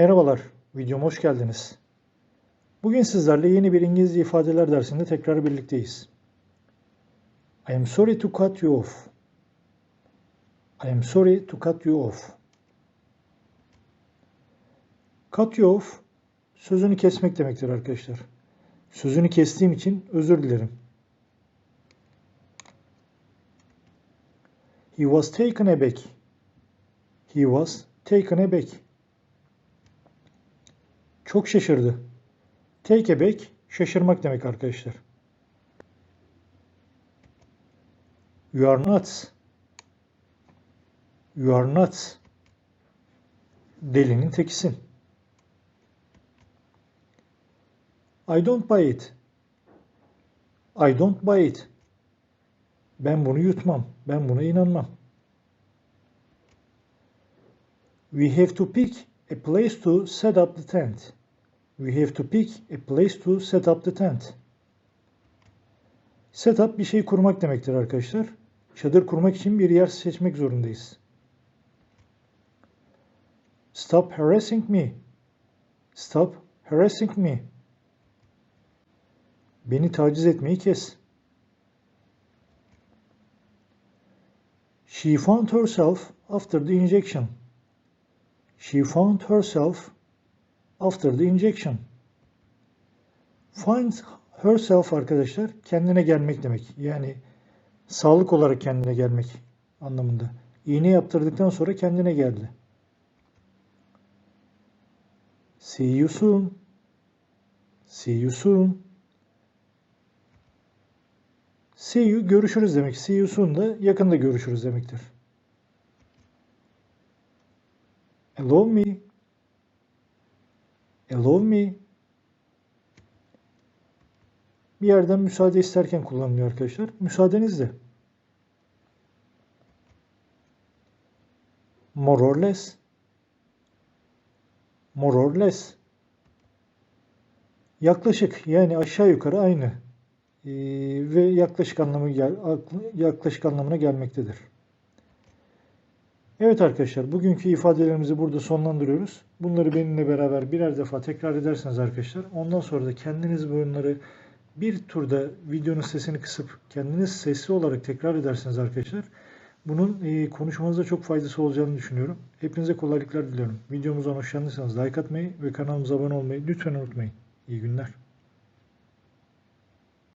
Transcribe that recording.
Merhabalar, videoma hoş geldiniz. Bugün sizlerle yeni bir İngilizce ifadeler dersinde tekrar birlikteyiz. I am sorry to cut you off. I am sorry to cut you off. Cut you off, sözünü kesmek demektir arkadaşlar. Sözünü kestiğim için özür dilerim. He was taken aback. He was taken aback. Çok şaşırdı. Take aback, şaşırmak demek arkadaşlar. You are nuts. You are nuts. Delinin tekisin. I don't buy it. I don't buy it. Ben bunu yutmam. Ben buna inanmam. We have to pick a place to set up the tent. We have to pick a place to set up the tent. Set up bir şey kurmak demektir arkadaşlar. Çadır kurmak için bir yer seçmek zorundayız. Stop harassing me. Stop harassing me. Beni taciz etmeyi kes. She found herself after the injection. She found herself after the injection. Find herself arkadaşlar kendine gelmek demek. Yani sağlık olarak kendine gelmek anlamında. İğne yaptırdıktan sonra kendine geldi. See you soon. See you soon. See you görüşürüz demek. See you soon da yakında görüşürüz demektir. Allow me. Allow me. Bir yerden müsaade isterken kullanılıyor arkadaşlar. Müsaadenizle. More or less. More or less. Yaklaşık yani aşağı yukarı aynı Ee, ve yaklaşık anlamı yaklaşık anlamına gelmektedir. Evet arkadaşlar bugünkü ifadelerimizi burada sonlandırıyoruz. Bunları benimle beraber birer defa tekrar ederseniz arkadaşlar ondan sonra da kendiniz bunları bir turda videonun sesini kısıp kendiniz sesli olarak tekrar ederseniz arkadaşlar bunun e, konuşmanıza çok faydası olacağını düşünüyorum. Hepinize kolaylıklar diliyorum. Videomuzdan hoşlandıysanız like atmayı ve kanalımıza abone olmayı lütfen unutmayın. İyi günler.